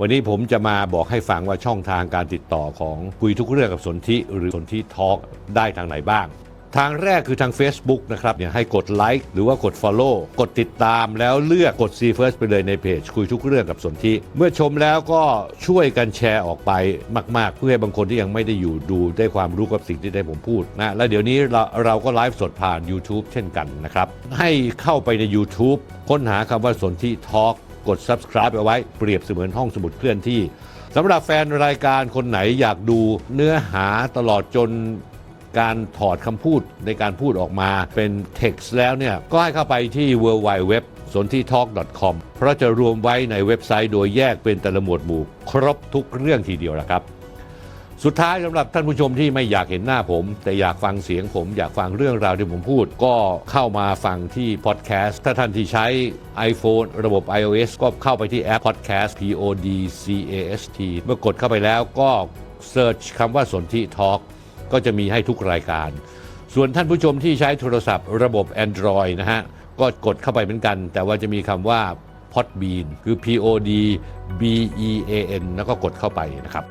วันนี้ผมจะมาบอกให้ฟังว่าช่องทางการติดต่อของคุยทุกเรื่องกับสนธิหรือสนธิทอล์กได้ทางไหนบ้าง ทางแรกคือทาง Facebook นะครับเนี่ยให้กดไลค์หรือว่ากด Follow กดติดตามแล้วเลือกกด See First ไปเลยในเพจ คุยทุกเรื่องกับสนธิเมื่อชมแล้วก็ช่วยกันแชร์ออกไปมาก ๆ เพื่อให้บางคนที่ยังไม่ได้อยู่ดูได้ความรู้กับสิ่งที่ได้ผมพูดนะแล้วเดี๋ยวนี้เราเราก็ไลฟ์สดผ่าน YouTube เช่นกันนะครับให้เข้าไปใน YouTube ค้นหาคำว่าสนธิทอล์ก กด Subscribe เอาไว้เปรียบเสมือนห้องสมุดเคลื่อนที่สำหรับแฟนรายการคนไหนอยากดูเนื้อหาตลอดจนการถอดคำพูดในการพูดออกมาเป็น text แล้วเนี่ย ก็ให้เข้าไปที่ w w w สนที่ talk.com เพราะจะรวมไว้ในเว็บไซต์โดยแยกเป็นแต่ละหมวดหมู่ ครบทุกเรื่องทีเดียวนะครับ สุดท้ายสำหรับท่านผู้ชมที่ไม่อยากเห็นหน้าผม แต่อยากฟังเสียงผม อยากฟังเรื่องราวที่ผมพูด ก็เข้ามาฟังที่พอดแคสต์ถ้าท่านที่ใช้ iPhone ระบบ iOS ก็เข้าไปที่แอป Podcast P O D C A S T เมื่อกดเข้าไปแล้วก็เซิร์ชคำว่าสนธิทอล์กก็จะมีให้ทุกรายการ ส่วนท่านผู้ชมที่ใช้โทรศัพท์ระบบ Android นะฮะ ก็กดเข้าไปเหมือนกัน แต่ว่าจะมีคำว่า Podbean คือ P O D B E A N แล้วก็กดเข้าไปนะครับ